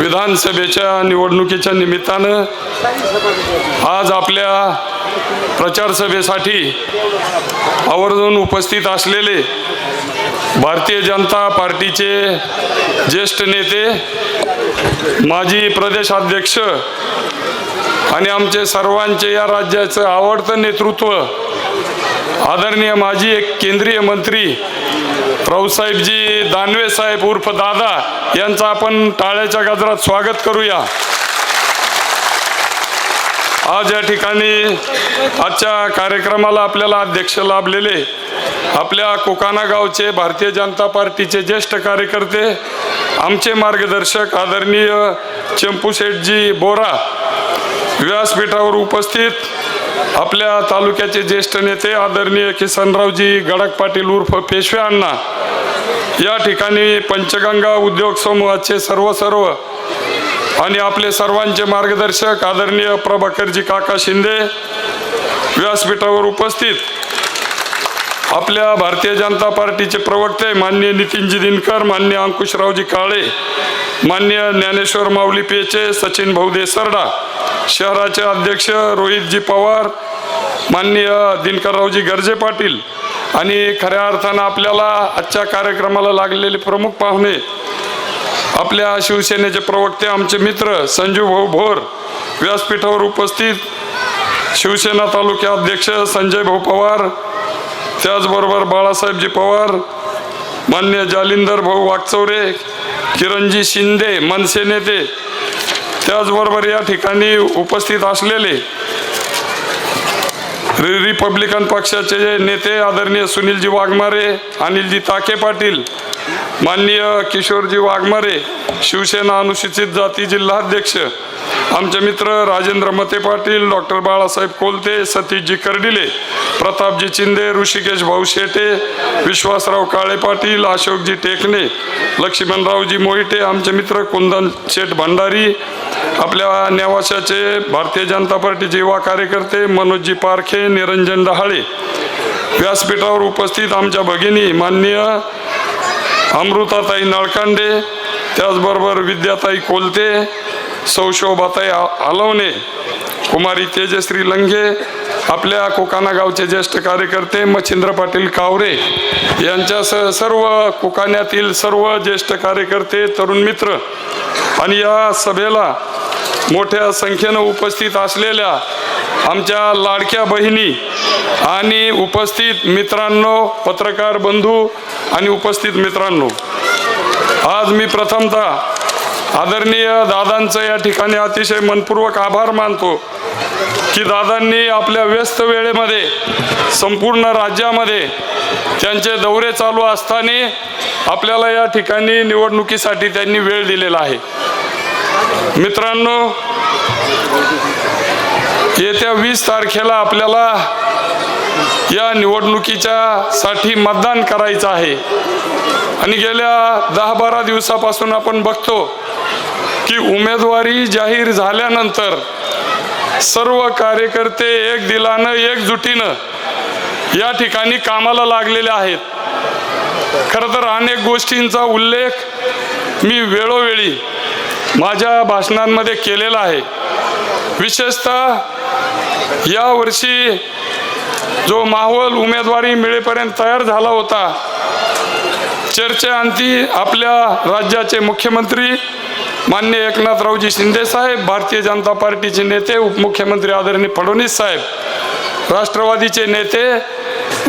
विधानसभेच्या निवडणुकीच्या निमित्तानं आज आपल्या प्रचार सभेसाठी आवर्जून उपस्थित असलेले भारतीय जनता पार्टीचे ज्येष्ठ नेते माजी प्रदेशाध्यक्ष आणि आमचे सर्वांचे या राज्याचं आवडतं नेतृत्व आदरणीय माजी एक केंद्रीय मंत्री रावसाहेबजी दानवे साहेब उर्फ दादा यांचं आपण टाळ्याच्या गजरात स्वागत करूया. आज या ठिकाणी आजच्या कार्यक्रमाला आपल्याला अध्यक्ष लाभलेले आपल्या कोकाना गावचे भारतीय जनता पार्टीचे ज्येष्ठ कार्यकर्ते आमचे मार्गदर्शक आदरणीय चंपू शेठजी बोरा व्यासपीठावर उपस्थित आपल्या तालुक्याचे ज्येष्ठ नेते आदरणीय किसनरावजी गडक पाटील उर्फ पेशवे अण्णा या ठिकाणी पंचगंगा उद्योग समूहाचे सर्व सर्व आणि आपले सर्वांचे मार्गदर्शक आदरणीय प्रभाकरजी काका शिंदे व्यासपीठावर उपस्थित आपल्या भारतीय जनता पार्टीचे प्रवक्ते माननीय नितीनजी दिनकर माननीय अंकुशरावजी काळे माननीय ज्ञानेश्वर माऊली पेचे सचिन भाऊ देसरडा शहराचे अध्यक्ष रोहितजी पवार माननीय दिनकररावजी गर्जे पाटील आणि खऱ्या अर्थानं आपल्याला आजच्या कार्यक्रमाला लागलेले प्रमुख पाहुणे आपल्या शिवसेनेचे प्रवक्ते आमचे मित्र संजू भाऊ भोर व्यासपीठावर उपस्थित शिवसेना तालुक्या अध्यक्ष संजय भाऊ पवार त्याचबरोबर बाळासाहेबजी पवार मान्य जालिंदर भाऊ वागचौरे किरणजी शिंदे मनसे नेते त्याचबरोबर या ठिकाणी उपस्थित असलेले रि रिपब्लिकन पक्षाचे नेते आदरणीय सुनीलजी वाघमारे अनिलजी ताके पाटील माननीय किशोरजी वाघमारे शिवसेना अनुसूचित जाती जिल्हाध्यक्ष आमचे मित्र राजेंद्र मते पाटील डॉक्टर बाळासाहेब कोलते सतीशजी कर्डिले प्रतापजी चिंदे ऋषिकेश भाऊ शेटे विश्वासराव काळे पाटील अशोकजी टेकणे लक्ष्मणरावजी मोहिते आमचे मित्र कुंदन शेठ भंडारी आपल्या नेवाशाचे भारतीय जनता पार्टीचे युवा कार्यकर्ते मनोजजी पारखे निरंजन डहाळे व्यासपीठावर उपस्थित आमच्या भगिनी माननीय अमृताताई नळकांडे त्याचबरोबर विद्याताई कोलते सौशोभाताई आ- आलवणे कुमारी तेजश्री लंघे आपल्या कोकाना गावचे ज्येष्ठ कार्यकर्ते मच्छिंद्र पाटील कावरे यांच्यासह सर्व कोकाण्यातील सर्व ज्येष्ठ कार्यकर्ते तरुण मित्र आणि या सभेला मोठ्या संख्येनं उपस्थित असलेल्या आमच्या लाडक्या बहिणी आणि उपस्थित मित्रांनो पत्रकार बंधू आणि उपस्थित मित्रांनो आज मी प्रथमतः आदरणीय दादांचं या ठिकाणी अतिशय मनपूर्वक आभार मानतो की दादांनी आपल्या व्यस्त वेळेमध्ये संपूर्ण राज्यामध्ये त्यांचे दौरे चालू असताना आपल्याला या ठिकाणी निवडणुकीसाठी त्यांनी वेळ दिलेला आहे. मित्रांनो येत्या वीस तारखेला आपल्याला या निवडणुकीच्या साठी मतदान करायचं आहे. आणि गेल्या दहा बारा दिवसापासून आपण बघतो की उमेदवारी जाहीर झाल्यानंतर सर्व कार्यकर्ते एक दिलानं एकजुटीनं या ठिकाणी कामाला लागलेले आहेत. खरं तर अनेक गोष्टींचा उल्लेख मी वेळोवेळी माझ्या भाषणांमध्ये केलेला आहे. विशेषतः यावर्षी जो माहोल उमेदवारी मिळेपर्यंत तयार झाला होता. चर्चेअंती आपल्या राज्याचे मुख्यमंत्री मान्य एकनाथरावजी शिंदे साहेब भारतीय जनता पार्टीचे नेते उपमुख्यमंत्री आदरणीय फडणवीस साहेब राष्ट्रवादीचे नेते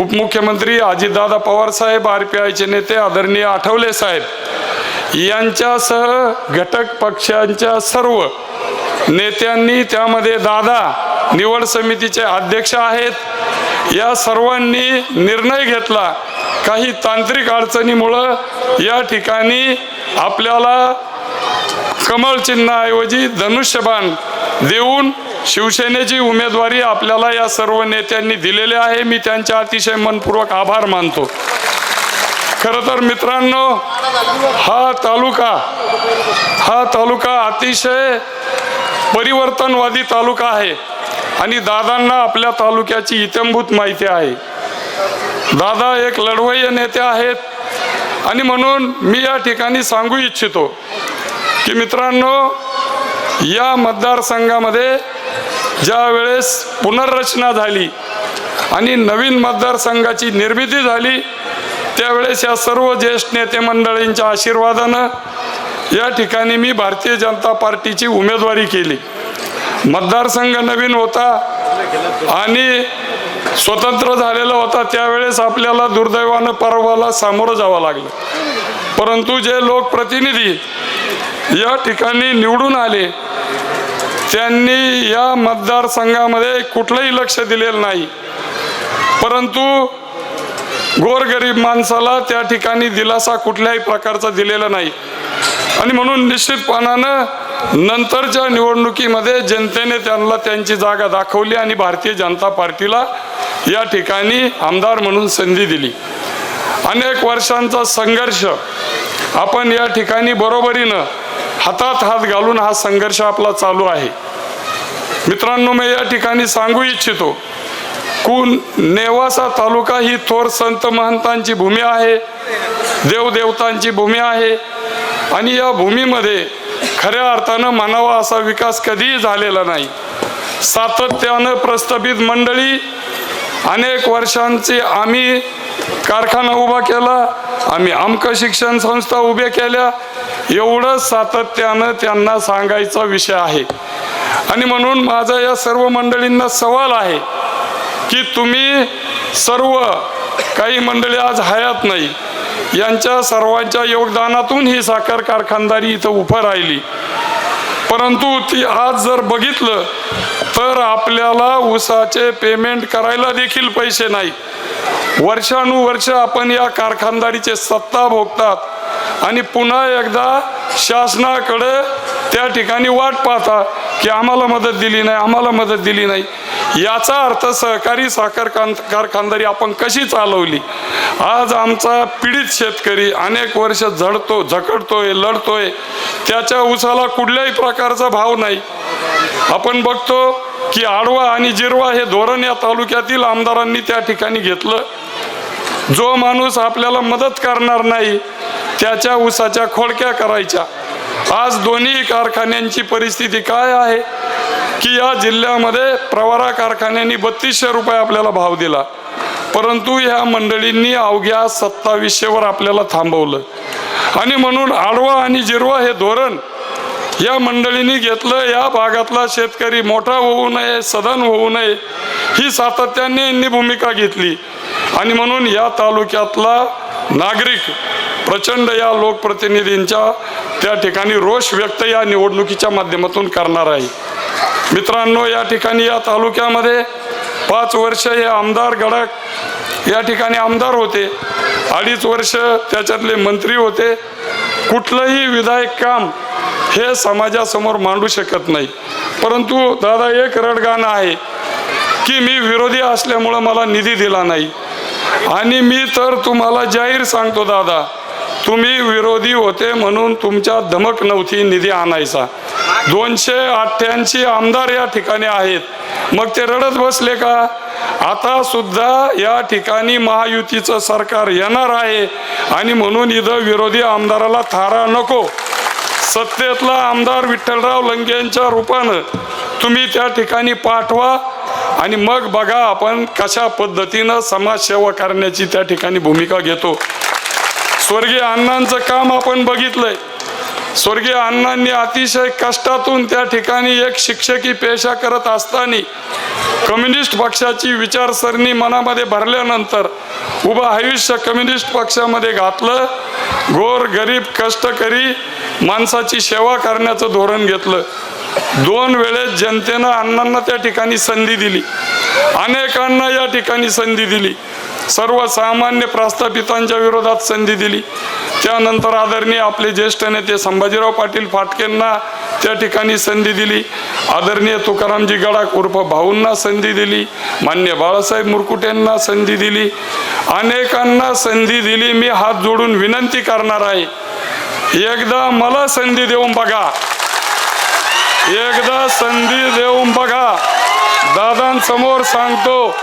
उपमुख्यमंत्री अजितदादा पवारसाहेब आर पी आयचे नेते आदरणीय आठवले साहेब यांच्यासह घटक पक्षांच्या सर्व नेत्यांनी त्यामध्ये दादा निवड समितीचे अध्यक्ष आहेत. या सर्वांनी निर्णय घेतला. काही तांत्रिक अडचणीमुळं या ठिकाणी आपल्याला कमळ चिन्हाऐवजी धनुष्यबाण देऊन शिवसेनेची उमेदवारी आपल्याला या सर्व नेत्यांनी दिलेली आहे. मी त्यांच्या अतिशय मनपूर्वक आभार मानतो. खरं तर मित्रांनो हा तालुका हा तालुका अतिशय परिवर्तनवादी तालुका आहे. आणि दादांना आपल्या तालुक्याची इत्यंभूत माहिती आहे. दादा एक लढवय्य नेते आहेत. आणि म्हणून मी या ठिकाणी सांगू इच्छितो की की मित्रांनो या मतदारसंघामध्ये ज्या वेळेस पुनर्रचना झाली आणि नवीन मतदारसंघाची निर्मिती झाली त्यावेळेस या सर्व ज्येष्ठ नेते मंडळींच्या आशीर्वादानं या ठिकाणी मी भारतीय जनता पार्टीची उमेदवारी केली. मतदारसंघ नवीन होता आणि स्वतंत्र झालेला होता त्यावेळेस आपल्याला दुर्दैवानं पर्वाला सामोरं जावं लागलं. परंतु जे लोकप्रतिनिधी या ठिकाणी निवडून आले त्यांनी या मतदारसंघामध्ये कुठलंही लक्ष दिलेलं नाही. परंतु गोरगरीब माणसाला त्या ठिकाणी दिलासा कुठल्याही प्रकारचा दिलेला नाही. आणि म्हणून निश्चितपणानं नंतरच्या निवडणुकीमध्ये जनतेने त्यांना त्यांची जागा दाखवली आणि भारतीय जनता पार्टीला या ठिकाणी आमदार म्हणून संधी दिली. अनेक वर्षांचा संघर्ष आपण या ठिकाणी बरोबरीनं हातात हात घालून हा संघर्ष आपला चालू आहे. मित्रांनो मी या ठिकाणी सांगू इच्छितो कुण नेवासा तालुका ही थोर संत महंतांची भूमी आहे देवदेवतांची भूमी आहे आणि या भूमीमध्ये खऱ्या अर्थानं म्हणावा असा विकास कधीही झालेला नाही. सातत्यानं प्रस्थापित मंडळी अनेक वर्षांची आम्ही कारखाना उभा केला आम्ही आमक शिक्षण संस्था उभ्या केल्या एवढं सातत्यानं त्यांना सांगायचा विषय आहे. आणि म्हणून माझा या सर्व मंडळींना सवाल आहे की तुम्ही सर्व काही मंडळी आज हयात नाही यांच्या सर्वांच्या योगदानातून ही साखर कारखानदारी इथं उभं राहिली. परंतु ती आज जर बघितलं तर आपल्याला ऊसाचे पेमेंट करायला देखील पैसे नाही. वर्षानुवर्ष आपण या कारखानदारीचे सत्ता भोगतात आणि पुन्हा एकदा शासनाकडे त्या ठिकाणी वाट पाहतात की आम्हाला मदत दिली नाही आम्हाला मदत दिली नाही. याचा अर्थ सहकारी साखर कारखानदारी आपण कशी चालवली? आज आमचा पीडित शेतकरी अनेक वर्ष झडतो झकडतोय लढतोय. त्याच्या उसाला कुठल्याही प्रकारचा भाव नाही. आपण बघतो की आडवा आणि जिरवा हे धोरण या तालुक्यातील आमदारांनी त्या ठिकाणी घेतलं. जो माणूस आपल्याला मदत करणार नाही त्याच्या ऊसाच्या खोडक्या करायच्या. आज दोन्ही कारखान्यांची परिस्थिती काय आहे? की या जिल्ह्यामध्ये प्रवारा कारखान्यांनी बत्तीसशे रुपये आपल्याला भाव दिला. परंतु ह्या मंडळींनी अवघ्या सत्तावीसशेवर आपल्याला थांबवलं. आणि म्हणून आडवा आणि जिरवा हे धोरण या मंडळींनी घेतलं. या भागातला शेतकरी मोठा होऊ नये सदन होऊ नये ही सातत्याने यांनी भूमिका घेतली. आणि म्हणून या तालुक्यातला नागरिक प्रचंड या लोकप्रतिनिधींच्या त्या ठिकाणी रोष व्यक्त या निवडणुकीच्या माध्यमातून करणार आहे. मित्रांनो या ठिकाणी या तालुक्यामध्ये पाच वर्ष हे आमदार गडक या ठिकाणी आमदार होते. अडीच वर्ष त्याच्यातले मंत्री होते. कुठलंही विधायक काम हे समाजासमोर मांडू शकत नाही. परंतु दादा एक रडगाणं आहे की मी विरोधी असल्यामुळं मला निधी दिला नाही. आणि मी तर तुम्हाला जाहीर सांगतो दादा तुम्ही विरोधी होते म्हणून तुमच्या धमक नव्हती निधी आणायचा. दोनशे अठ्ठ्याऐंशी आमदार या ठिकाणी आहेत. मग ते रडत बसले का? आता सुद्धा या ठिकाणी महायुतीचं सरकार येणार आहे आणि म्हणून इथं विरोधी आमदाराला थारा नको. सत्तेतला आमदार विठ्ठलराव लंगे यांच्या रूपानं तुम्ही त्या ठिकाणी पाठवा आणि मग बघा आपण कशा पद्धतीनं समाजसेवा करण्याची त्या ठिकाणी भूमिका घेतो. स्वर्गीय अण्णांचं काम आपण बघितलंय. स्वर्गीय अण्णांनी अतिशय कष्टातून त्या ठिकाणी एक शिक्षकी पेशा करत असताना कम्युनिस्ट पक्षाची विचारसरणी मनामध्ये भरल्यानंतर उभं आयुष्य कम्युनिस्ट पक्षामध्ये घातलं. गोर गरीब कष्टकरी माणसाची सेवा करण्याचं धोरण घेतलं. दोन वेळेस जनतेनं अण्णांना त्या ठिकाणी संधी दिली. अनेकांना या ठिकाणी संधी दिली. सर्वसामान्य प्रस्थापितांच्या विरोधात संधी दिली. त्यानंतर आदरणीय आपले ज्येष्ठ नेते संभाजीराव पाटील फाटकेंना त्या ठिकाणी संधी दिली. आदरणीय तुकारामजी गडाख उर्फ भाऊंना संधी दिली. मान्य बाळासाहेब मुरकुटेंना संधी दिली. अनेकांना संधी दिली. मी हात जोडून विनंती करणार आहे. एकदा मला संधी देऊन बघा. एकदा संधी देऊन बघा. दादांसमोर सांगतो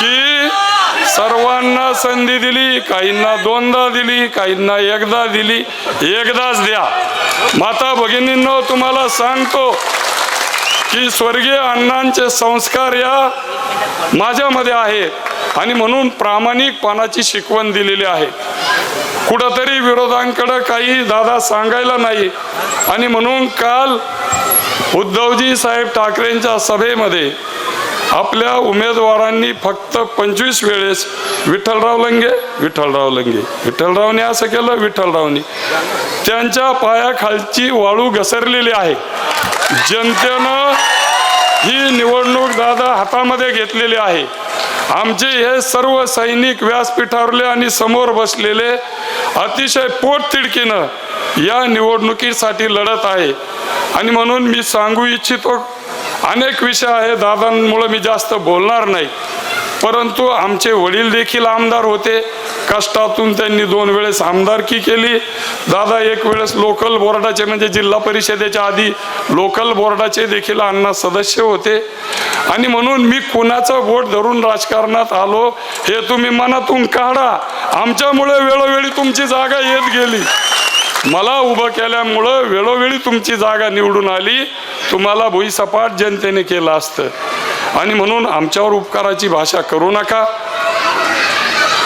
की सर्वांना संधी दिली काहींना दोनदा दिली काहींना एकदा दिली. एकदाच द्या. माता भगिनींनो तुम्हाला सांगतो की स्वर्गीय अण्णांचे संस्कार या माझ्यामध्ये आहे आणि म्हणून प्रामाणिकपणाची शिकवण दिलेली आहे. कुठंतरी विरोधांकडं काही दादा सांगायला नाही. आणि म्हणून काल उद्धवजी साहेब ठाकरेंच्या सभेमध्ये आपल्या उमेदवारांनी फक्त पंचवीस वेळेस विठ्ठलराव लंगे विठ्ठलराव लंगे. विठ्ठलरावने असं केलं विठ्ठलरावनी. त्यांच्या पायाखालची वाळू घसरलेली आहे. जनतेनं ही निवडणूक दादा हातामध्ये घेतलेली आहे. आमचे हे सर्व सैनिक व्यासपीठावरले आणि समोर बसलेले अतिशय पोटतिडकीनं या निवडणुकीसाठी लढत आहे. आणि म्हणून मी सांगू इच्छितो अनेक विषय आहे दादांमुळं मी जास्त बोलणार नाही. परंतु आमचे वडील देखील आमदार होते. कष्टातून त्यांनी दोन वेळेस आमदारकी केली. दादा एक वेळेस लोकल बोर्डाचे म्हणजे जिल्हा परिषदेच्या आधी लोकल बोर्डाचे देखील अण्णा सदस्य होते. आणि म्हणून मी कुणाचं वोट धरून राजकारणात आलो हे तुम्ही मनातून काढा. आमच्यामुळे वेळोवेळी तुमची जागा येत गेली. मला उभं केल्यामुळं वेळोवेळी तुमची जागा निवडून आली. तुम्हाला भुईसपाट जनतेने केलं असतं. आणि म्हणून आमच्यावर उपकाराची भाषा करू नका.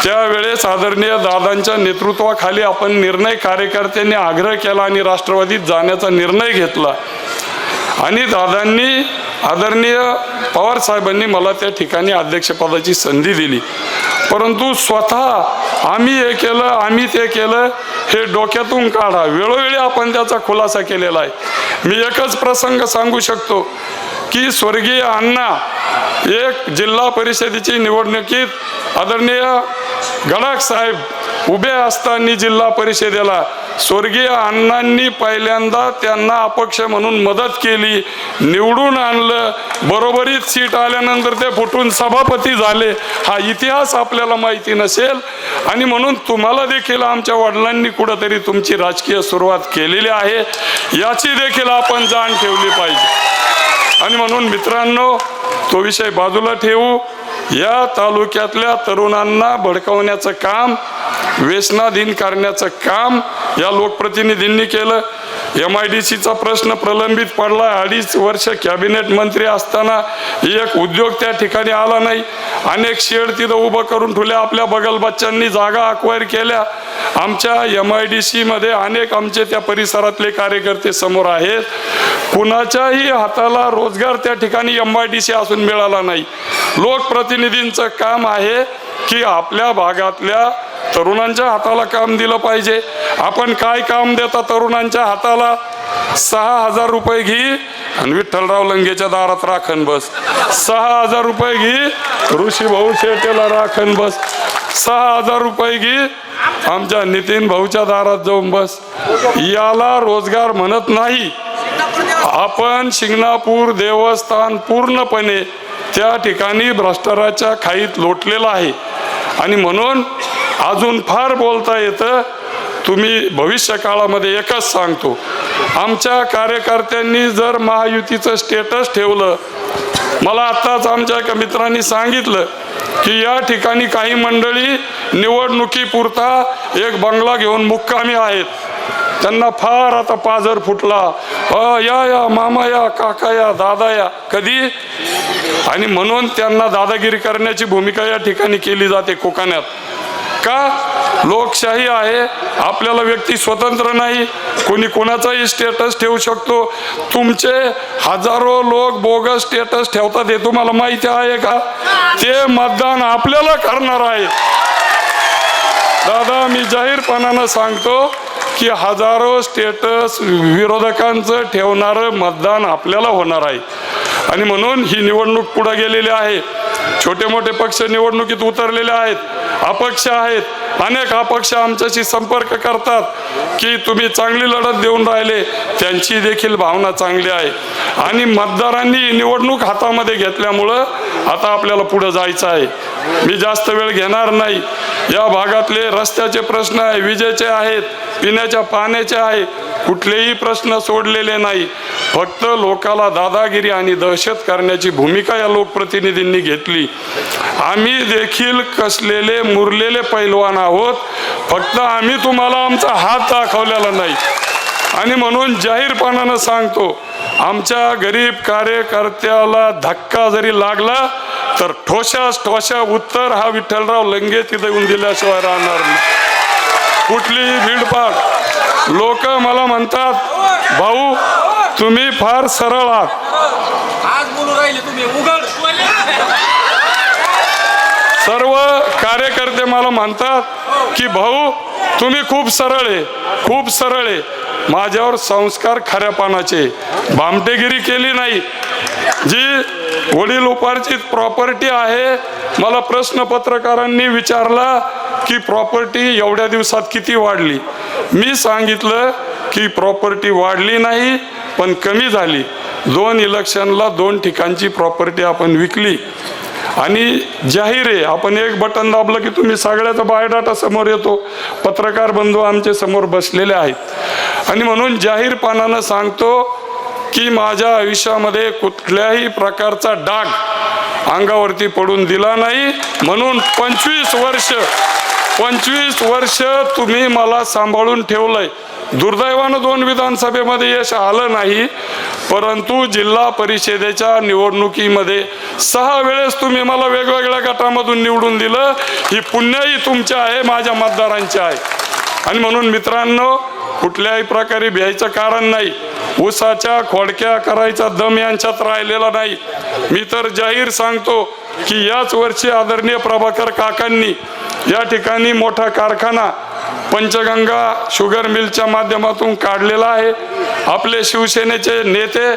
त्यावेळेस आदरणीय दादांच्या नेतृत्वाखाली आपण निर्णय कार्यकर्त्यांनी आग्रह केला आणि राष्ट्रवादीत जाण्याचा निर्णय घेतला. आणि दादांनी आदरणीय पवार साहेबांनी मला त्या ठिकाणी अध्यक्षपदाची संधी दिली. परंतु स्वतः आम्ही हे केलं आम्ही ते केलं हे डोक्यातून काढा. वेळोवेळी आपण त्याचा खुलासा केलेला आहे. मी एकच प्रसंग सांगू शकतो की स्वर्गीय अण्णा एक जिल्हा परिषदेची निवडणुकीत आदरणीय गडाख साहेब उभे असताना जिल्हा परिषदेला स्वर्गीय अण्णांनी पहिल्यांदा त्यांना अपक्ष म्हणून मदत केली निवडून आणलं. बरोबरीत सीट आल्यानंतर ते फुटून सभापती झाले. हा इतिहास आपल्याला माहिती नसेल. आणि म्हणून तुम्हाला देखील आमच्या वडिलांनी कुठंतरी तुमची राजकीय सुरुवात केलेली आहे. याची देखील आपण जाण ठेवली पाहिजे. आणि म्हणून मित्रांनो तो विषय बाजूला ठेवू. या तालुक्यातल्या तरुणांना भडकवण्याचं काम व्यसनाधीन करण्याचं काम या लोकप्रतिनिधींनी केलं. एम आय डी सीचा प्रश्न प्रलंबित पडला. अडीच वर्ष कॅबिनेट मंत्री असताना एक उद्योग त्या ठिकाणी आला नाही. अनेक शेड तिथं उभं करून ठेवले. आपल्या बगल बच्चांनी जागा अक्वायर केल्या. आमच्या एम आय डी सीमध्ये अनेक आमचे त्या परिसरातले कार्यकर्ते समोर आहेत. कुणाच्याही हाताला रोजगार त्या ठिकाणी एम आय डी सी असून मिळाला नाही. लोकप्रतिनिधींचं काम आहे की आपल्या भागातल्या तरुणांच्या हाताला काम दिलं पाहिजे. आपण काय काम देता तरुणांच्या हाताला? सहा हजार रुपये घे आणि विठ्ठलराव लंगेच्या दारात राखण बस. सहा हजार रुपये घे ऋषी भाऊ शेटेला राखण बस. सहा हजार रुपये घे आमच्या नितीन भाऊच्या दारात जाऊन बस. याला रोजगार म्हणत नाही. आपण शिंगणापूर देवस्थान पूर्णपणे त्या ठिकाणी भ्रष्टाचाराच्या खाईत लोटलेला आहे. आणि म्हणून अजून फार बोलता येतं. तुम्ही भविष्य काळामध्ये एकच सांगतो. आमच्या कार्यकर्त्यांनी जर महायुतीचं स्टेटस ठेवलं मला आत्ताच आमच्या एका मित्रांनी सांगितलं की या ठिकाणी काही मंडळी निवडणुकीपुरता एक बंगला घेऊन मुक्कामी आहेत. त्यांना फार आता पाजर फुटला. अ, या या मामा या काका या दादा या कधी? आणि म्हणून त्यांना दादागिरी करण्याची भूमिका या ठिकाणी केली जाते कोकणात. का? लोकशाही आहे. आपल्याला व्यक्ती स्वतंत्र नाही. कोणी कोणाचाही स्टेटस ठेवू शकतो. तुमचे हजारो लोक बोगस स्टेटस ठेवतात हे तुम्हाला माहिती आहे का? ते मतदान आपल्याला करणार आहे. दादा मी जाहीरपणानं सांगतो की हजारो स्टेटस विरोधकांचं ठेवणारं मतदान आपल्याला होणार आहे. आणि म्हणून ही निवडणूक पुढे गेलेली आहे. छोटे मोठे पक्ष निवडणुकीत उतरलेले आहेत अपक्ष आहेत. अनेक अपक्ष आमच्याशी संपर्क करतात की तुम्ही चांगली लढत देऊन राहिले त्यांची देखील भावना चांगली आहे. आणि मतदारांनी निवडणूक हातामध्ये घेतल्यामुळं आता आपल्याला पुढे जायचं आहे. मी जास्त वेळ घेणार नाही. या भागातले रस्त्याचे प्रश्न आहे विजेचे आहेत पिण्याच्या पाण्याचे आहे कुठलेही प्रश्न सोडलेले नाही. फक्त लोकाला दादागिरी आणि दहशत करण्याची भूमिका या लोकप्रतिनिधींनी घेतली. आम्ही देखील कसलेले मुरलेले पैलवान आहोत फक्त आम्ही तुम्हाला आमचा हात दाखवलेला नाही. आणि म्हणून जाहीरपणानं सांगतो आमच्या गरीब कार्यकर्त्याला धक्का जरी लागला तर ठोशास ठोशा उत्तर हा विठ्ठलराव लंगे तिथे येऊन दिल्याशिवाय राहणार नाही. कुठलीही भीडपाड लोक मला म्हणतात भाऊ तुम्ही फार सरळ आहात. आज बोलू राहिले तुम्ही. उघड. सर्व कार्यकर्ते मला म्हणतात की भाऊ तुम्ही खूप सरळ आहे. खूप सरळ आहे. माझ्यावर संस्कार खऱ्या पानाचे भामटेगिरी केली नाही. जी वडील उपार्जित प्रॉपर्टी आहे. मला प्रश्न पत्रकारांनी विचारला की प्रॉपर्टी एवढ्या दिवसात किती वाढली? मी सांगितलं की प्रॉपर्टी वाढली नाही पण कमी झाली. दोन इलेक्शनला दोन ठिकाणची प्रॉपर्टी आपण विकली. आणि जाहीर आहे आपण एक बटन दाबलं की तुम्ही सगळ्याचा बायोडाटा समोर येतो. पत्रकार बंधू आमचे समोर बसलेले आहेत. आणि म्हणून जाहीरपणानं सांगतो की माझ्या आयुष्यामध्ये कुठल्याही प्रकारचा डाग अंगावरती पडून दिला नाही. म्हणून पंचवीस वर्ष पंचवीस वर्ष तुम्ही मला सांभाळून ठेवलंय. दुर्दैवानं दोन विधानसभेमध्ये यश आलं नाही परंतु जिल्हा परिषदेच्या निवडणुकीमध्ये सहा वेळेस तुम्ही मला वेगवेगळ्या गटामधून निवडून दिलं. ही पुण्याही तुमच्या आहे माझ्या मतदारांची आहे. आणि म्हणून मित्रांनो कुठल्याही प्रकारे भ्यायचं कारण नाही. उसाच्या खोडक्या करायचा दम यांच्यात राहिलेला नाही. मी तर जाहीर सांगतो की याच वर्षी आदरणीय प्रभाकर काकांनी या ठिकाणी मोठा कारखाना पंचगंगा शुगर मिलच्या माध्यमातून काढलेला आहे. आपले शिवसेनेचे नेते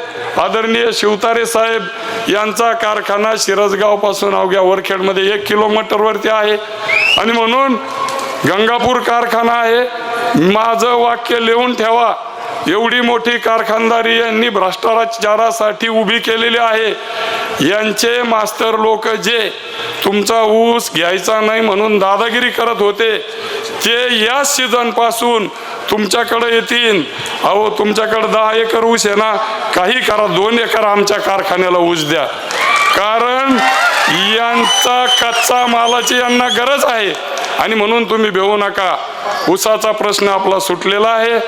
आदरणीय शिवतारे साहेब यांचा कारखाना शिरसगावपासून अवघ्या वरखेडमध्ये एक किलोमीटरवरती आहे. आणि म्हणून गंगापूर कारखाना आहे. माझं वाक्य लिहून ठेवा. एवढी मोठी कारखानदारी यांनी भ्रष्टाचारासाठी उभी केलेली आहे. यांचे मास्तर लोक जे तुमचा ऊस घ्यायचा नाही म्हणून दादागिरी करत होते ते या सीझनपासून तुमच्याकडे येतील. अहो तुमच्याकडे दहा एकर ऊस आहे ना काही करा दोन एकर आमच्या कारखान्याला ऊस द्या. कारण यांचा कच्चा मालाची यांना गरज आहे. आणि म्हणून तुम्ही भेऊ नका. ऊसाचा प्रश्न आपला सुटलेला आहे.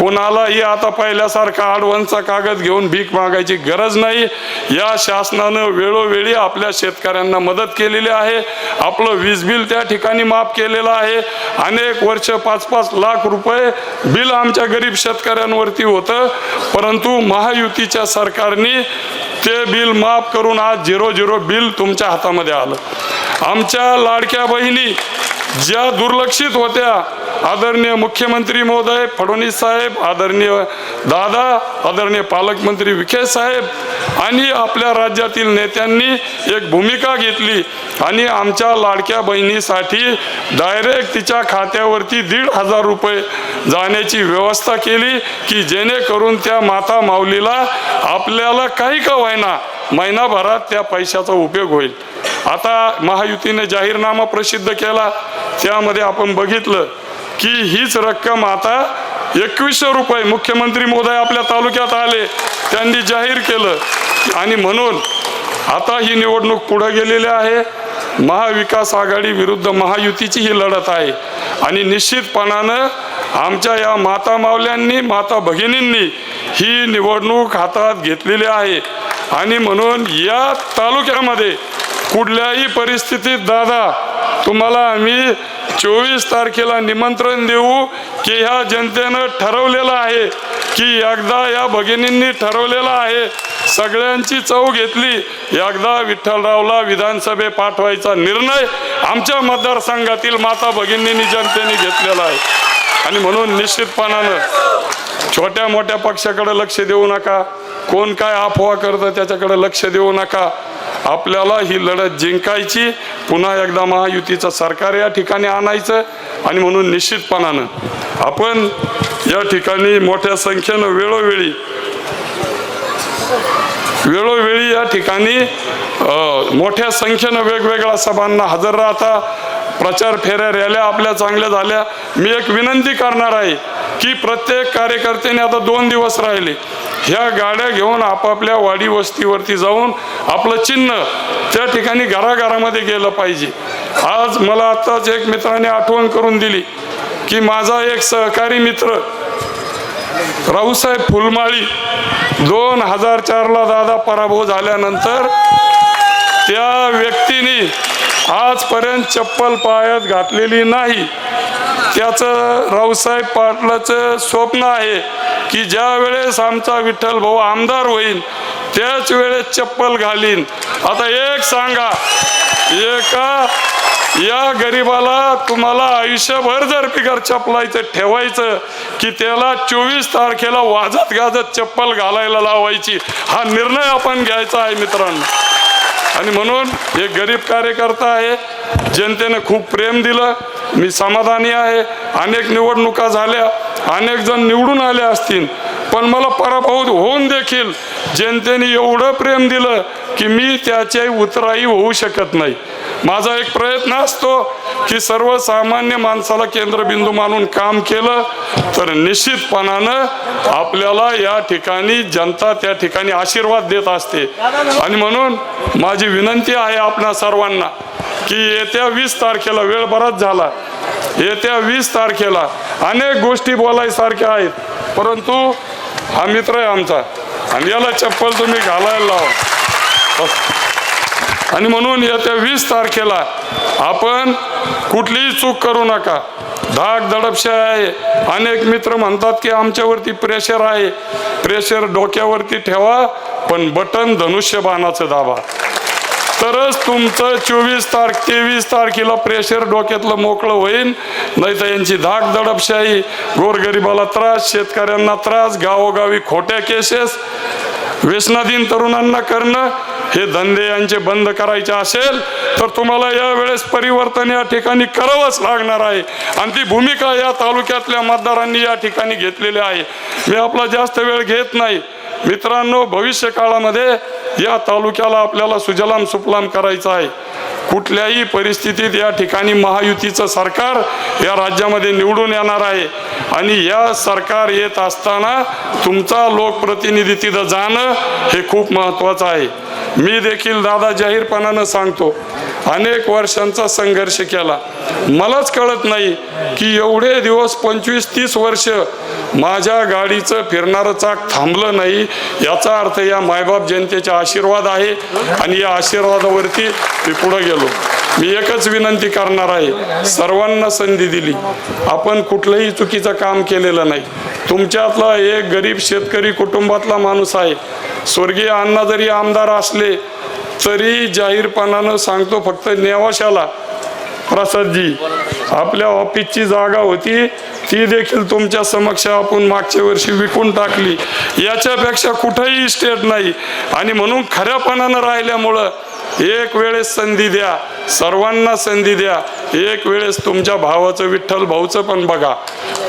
कोणालाही आता पहिल्यासारखा आडवणचा कागद घेऊन भीक मागायची गरज नाही. या शासनानं वेळोवेळी आपल्या शेतकऱ्यांना मदत केलेली आहे. आपलं वीज बिल त्या ठिकाणी माफ केलेलं आहे. अनेक वर्ष पाच पाच लाख रुपये बिल आमच्या गरीब शेतकऱ्यांवरती होतं. परंतु महायुतीच्या सरकारने ते बिल माफ करून आज झिरो झिरो बिल तुमच्या हातामध्ये आलं. आमच्या लाडक्या बहिणी ज्या दुर्लक्षित होत्या आदरणीय मुख्यमंत्री महोदय फडणवीस साहेब आदरणीय दादा आदरणीय पालकमंत्री विखे साहेब आणि आपल्या राज्यातील नेत्यांनी एक भूमिका घेतली आणि आमच्या लाडक्या बहिणीसाठी डायरेक्ट तिच्या खात्यावरती दीड हजार रुपये जाण्याची व्यवस्था केली की जेणेकरून त्या माता माऊलीला आपल्याला काही का व्हायना महिनाभरात त्या पैशाचा उपयोग होईल. आता महायुतीने जाहीरनामा प्रसिद्ध केला. त्यामध्ये आपण बघितलं की हीच रक्कम आता एकवीसशे रुपये मुख्यमंत्री मोदय आपल्या तालुक्यात आले. त्यांनी जाहीर केलं. आणि म्हणून आता ही निवडणूक पुढे गेलेली आहे. महाविकास आघाडी विरुद्ध महायुतीची ही लढत आहे. आणि निश्चितपणानं आमच्या या माता मावल्यांनी माता भगिनींनी ही निवडणूक हातात घेतलेली आहे. आणि म्हणून या तालुक्यामध्ये कुठल्याही परिस्थितीत दादा तुम्हाला आम्ही चोवीस तारखेला निमंत्रण देऊ की ह्या जनतेनं ठरवलेलं आहे की एकदा या भगिनींनी ठरवलेलं आहे सगळ्यांची चव घेतली एकदा विठ्ठलरावला विधानसभे पाठवायचा निर्णय आमच्या मतदारसंघातील माता भगिनींनी जनतेने घेतलेला आहे. आणि म्हणून निश्चितपणानं छोट्या मोठ्या पक्षाकडे लक्ष देऊ नका कोण काय अफवा करतं त्याच्याकडे लक्ष देऊ नका. आपल्याला ही लढत जिंकायची. पुन्हा एकदा महायुतीचं सरकार या ठिकाणी आणायचं आणि म्हणून निश्चितपणानं आपण या ठिकाणी मोठ्या संख्येनं वेळोवेळी वेळोवेळी या ठिकाणी मोठ्या संख्येनं वेगवेगळ्या सभांना हजर राहता. प्रचार फेऱ्या रॅल्या आपल्या चांगल्या झाल्या. मी एक विनंती करणार आहे की प्रत्येक कार्यकर्त्याने आता दोन दिवस राहिले. ह्या गाड्या घेऊन आपापल्या वाडी वस्तीवरती जाऊन आपलं चिन्ह त्या ठिकाणी घराघरामध्ये गेलं पाहिजे. आज मला आत्ताच एक मित्राने आठवण करून दिली की माझा एक सहकारी मित्र राहूसाहेब फुलमाळी दोन हजार चारला दादा पराभव झाल्यानंतर त्या व्यक्तीने आजपर्यंत चप्पल पायात घातलेली नाही. त्याचं रावसाहेब पाटलाचं स्वप्न आहे की ज्या वेळेस आमचा विठ्ठल भाऊ आमदार होईल त्याच वेळेस चप्पल घालीन. आता एक सांगा एका या गरिबाला तुम्हाला आयुष्यभर जर बिगर चपलायचं ठेवायचं की त्याला चोवीस तारखेला वाजत गाजत चप्पल घालायला लावायची हा निर्णय आपण घ्यायचा आहे मित्रांनो. आणि म्हणून हे गरीब कार्यकर्ता आहे जनतेनं खूप प्रेम दिलं मी समाधानी आहे. अनेक निवडणुका झाल्या अनेक जण निवडून आले असतील. पण मला पराभूत होऊन देखील जनतेने एवढं प्रेम दिलं की मी त्याची उतराई होऊ शकत नाही. माझा एक प्रयत्न असतो की सर्वसामान्य माणसाला केंद्रबिंदू मानून काम केलं तर निश्चितपणानं आपल्याला या ठिकाणी जनता त्या ठिकाणी आशीर्वाद देत असते. आणि म्हणून माझी विनंती आहे आपणा सर्वांना की येत्या वीस तारखेला वेळ बराच झाला. येत्या वीस तारखेला अनेक गोष्टी बोलायसारख्या आहेत. परंतु हा मित्र आहे आमचा. आणि याला चप्पल तुम्ही घालायला लावा. आणि म्हणून येत्या वीस तारखेला आपण कुठलीही चूक करू नका. धाक दडपशा आहे. अनेक मित्र म्हणतात की आमच्यावरती प्रेशर आहे. प्रेशर डोक्यावरती ठेवा पण बटन धनुष्यबाणाचं दाबा. तरच तुमचं चोवीस तारख तेवीस तारखेला प्रेशर डोक्यातलं मोकळं होईल नाही तर यांची धाक दडपशाही गोरगरिबाला त्रास शेतकऱ्यांना त्रास गावोगावी खोट्या केसेस व्यसनाधीन तरुणांना करणं हे धंदे यांचे बंद करायचे असेल तर तुम्हाला यावेळेस परिवर्तन या ठिकाणी करावंच लागणार आहे. आणि ती भूमिका या तालुक्यातल्या मतदारांनी या ठिकाणी घेतलेली आहे. मी आपला जास्त वेळ घेत नाही. मित्रांनो भविष्य काळामध्ये या तालुक्याला आपल्याला सुजलाम सुफलाम करायचं आहे. कुठल्याही परिस्थितीत या ठिकाणी महायुतीचं सरकार या राज्यामध्ये निवडून येणार आहे. आणि या सरकार येत असताना तुमचा लोकप्रतिनिधी तिथं जाणं हे खूप महत्त्वाचं आहे. मी देखील दादा जाहीरपणानं सांगतो अनेक वर्षांचा संघर्ष केला. मलाच कळत नाही की एवढे दिवस पंचवीस तीस वर्ष माझ्या गाडीचं फिरणारं चाक थांबलं नाही. याचा अर्थ या मायबाप जनतेचा आशीर्वाद आहे आणि या आशीर्वादावरती मी पुढे गेलो. मी एकच विनंती करणार आहे. सर्वांना संधी दिली. आपण कुठलंही चुकीचं काम केलेलं नाही. तुमच्यातला एक गरीब शेतकरी कुटुंबातला माणूस आहे. स्वर्गीय अण्णा जरी आमदार असले तरी जाहीरपणानं सांगतो फक्त नेवाशाला. प्रसादजी आपल्या ऑफिसची जागा होती ती देखील तुमच्या समक्ष आपण मागच्या वर्षी विकून टाकली. याच्यापेक्षा कुठंही स्टेट नाही. आणि म्हणून खऱ्यापणानं राहिल्यामुळं एक वेळेस संधी द्या. सर्वांना संधी द्या. एक वेळेस तुमच्या भावाचं विठ्ठल भाऊचं पण बघा.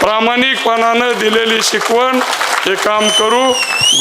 प्रामाणिकपणानं दिलेली शिकवण हे काम करू.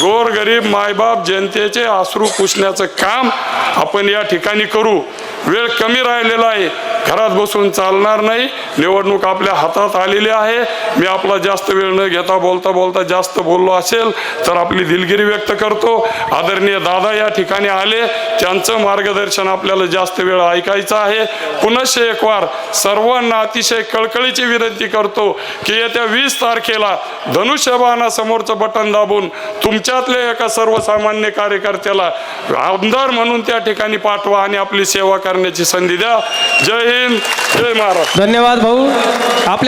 गोरगरीब मायबाप जनतेचे आसरू पुसण्याचं काम आपण या ठिकाणी करू. वेळ कमी राहिलेला आहे. घरात बसून चालणार नाही. निवडणूक आपल्या हातात आलेली आहे. मी आपला जास्त वेळ न घेता बोलता बोलता जास्त बोललो असेल तर आपली दिलगिरी व्यक्त करतो. आदरणीय दादा या ठिकाणी आले. त्यांचं मार्गदर्शन आपल्याला जास्त वेळ ऐकायचं आहे. पुनश्च एकवार सर्वांना अतिशय कळकळीची विनंती करतो की येत्या वीस तारखेला धनुष्यबाणासमोरचं बटन दाबून तुमच्यातल्या एका सर्वसामान्य कार्यकर्त्याला आमदार म्हणून त्या ठिकाणी पाठवा आणि आपली सेवा करण्याची संधी द्या. जय हिंद जय महाराष्ट्र. धन्यवाद. vamos aplaudir.